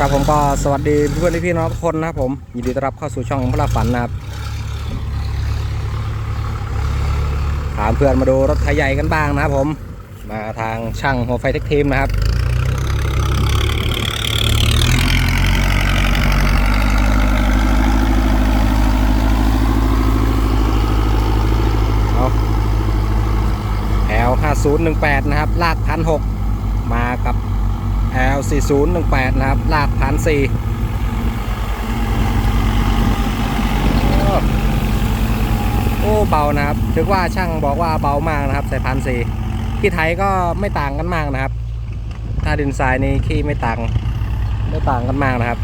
ครับผมก็สวัสดีเพื่อนพี่น้องทุกคนนะครับผมยินดีต้อนรับเข้าสู่ช่องพระฝันนะครับถามเพื่อนมาดูรถไถใหญ่กันบ้างนะครับผมมาทางช่างหัวไฟเทคทีมนะครับเอา L 5018 นะครับ ลากพันหกมากับ L 4018นะครับลากพันสี่โอ้เบานะครับถือว่าช่างบอกว่าเบามากนะครับใส่พันสี่ที่ไทยก็ไม่ต่างกันมากนะครับ ถ้าดินทรายนี่ขี้ไม่ต่างไม่ต่างกันมากนะครับ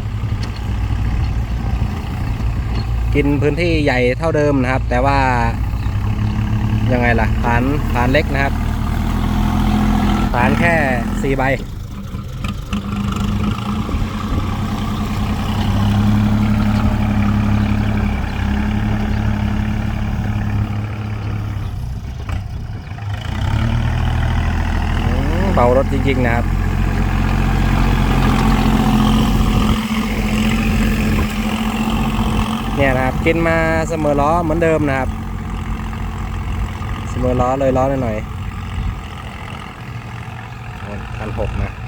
กินพื้นที่ใหญ่เท่าเดิมนะครับ แต่ว่ายังไงล่ะฐานฐานเล็กนะครับฐานแค่สี่ใบ อืม เบารถจริงๆนะครับเนี่ยนะครับกินมาเสมอล้อเหมือนเดิมนะครับ เสมอล้อเลยล้อหน่อยๆพันหกนะ เ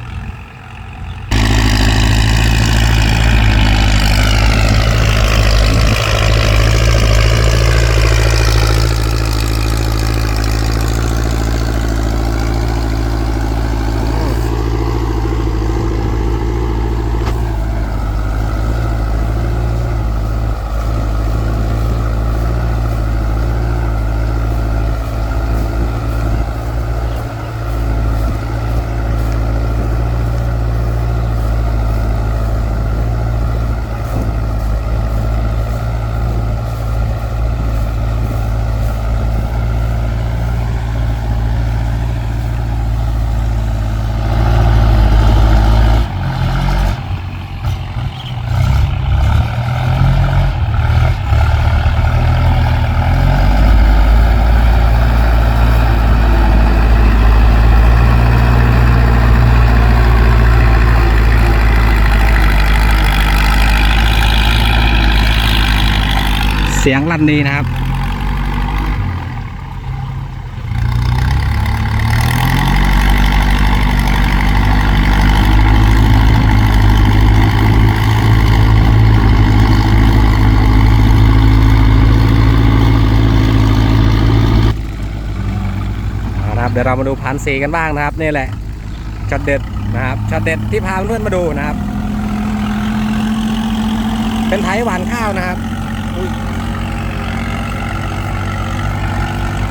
สียงลั่นดีนะครับเอาละครับ เดี๋ยวเรามาดูพันสีกันบ้างนะครับนี่แหละช็อตเด็ดนะครับช็อตเด็ดที่พาเพื่อนมาดูนะครับ เป็นไถหวานข้าวนะครับอุ๊ย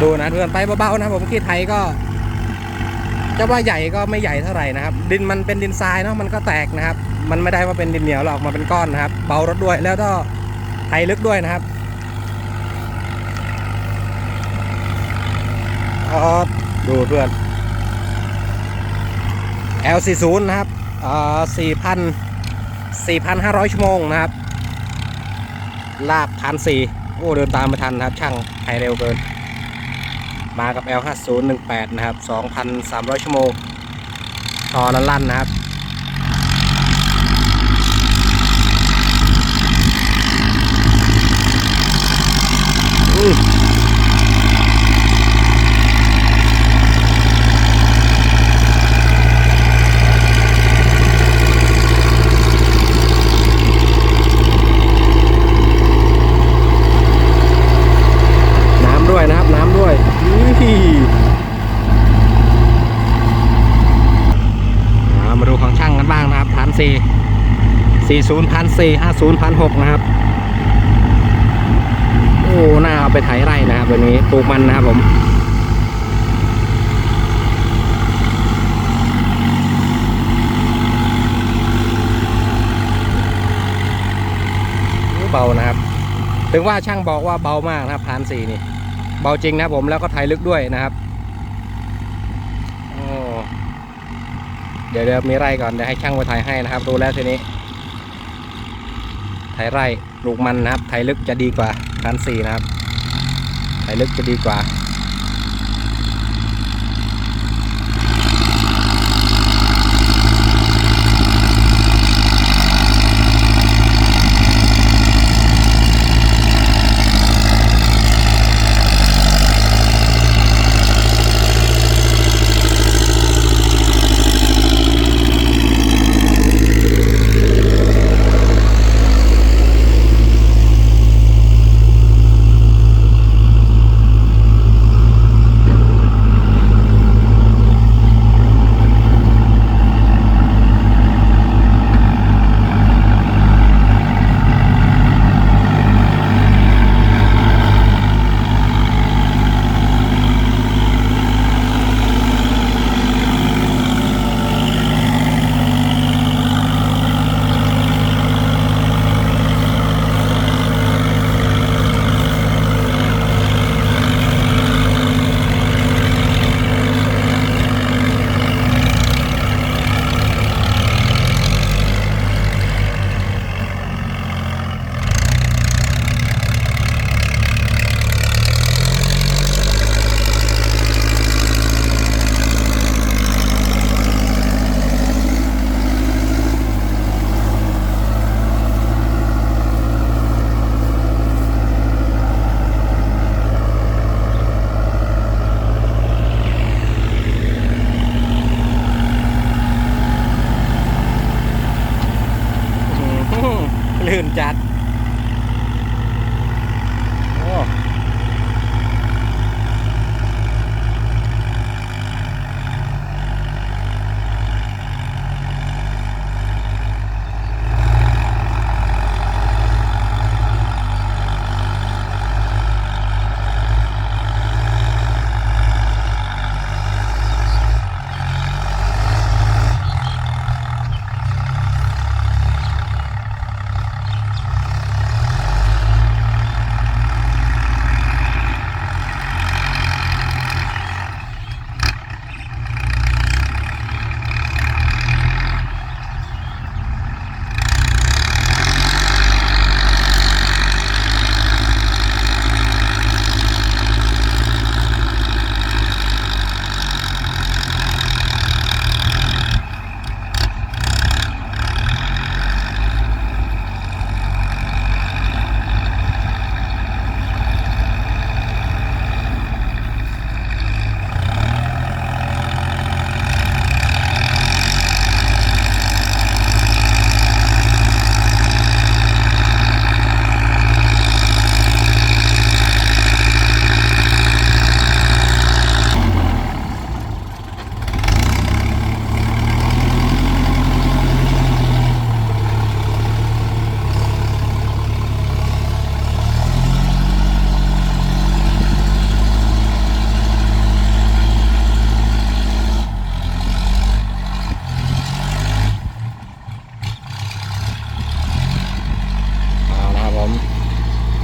ดูนะเพื่อนไปเบาๆนะผมคิดไถก็จะว่าใหญ่ก็ไม่ใหญ่เท่าไหร่นะครับ ดินมันเป็นดินทรายเนาะมันก็แตกนะครับ มันไม่ได้ว่าเป็นดินเหนียวหรอกมาเป็นก้อนนะครับ เบารถด้วยแล้วก็ไถลึกด้วยนะครับอ๋อดูเพื่อน L40 นะครับอ่า4,000 4,500 ชั่วโมงนะครับ ลากพันสี่โอ้ เดินตามไม่ทันนะครับ ช่างไทยเร็วเกิน มากับ L5018 นะครับ 2,300 ชั่วโมงต่อละลั่นนะครับอืมน้ำด้วยนะครับ น้ำด้วยอื้ออ่ามาดูของช่างกันบ้างนะครับพัน สี่สี่ศูนย์พันสี่ห้าศูนย์พันหกนะครับ โอ้น่าเอาไปไถไร่นะครับวันนี้ปลูกมันนะครับผมเบานะครับ ถึงว่าช่างบอกว่าเบามากนะครับพานสี่นี่ เบาจริงนะผมแล้วก็ไถลึกด้วยนะครับโอ้เดี๋ยวเดี๋ยวมีไร่ก่อนเดี๋ยวให้ช่างมาไถให้นะครับดูแล้วทีนี้ไถไร่ปลูกมันนะครับไถลึกจะดีกว่าพันสี่นะครับไถลึกจะดีกว่า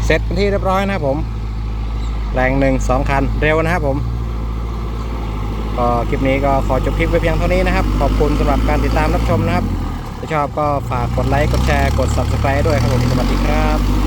เสร็จเป็นที่เรียบร้อยนะครับผม แรงหนึ่งสองคันเร็วนะครับผมก็คลิปนี้ก็ขอจบคลิปไว้เพียงเท่านี้นะครับ ขอบคุณสำหรับการติดตามรับชมนะครับถ้าชอบก็ฝากกดไลค์กดแชร์กด subscribe ด้วยครับผมสวัสดีครับ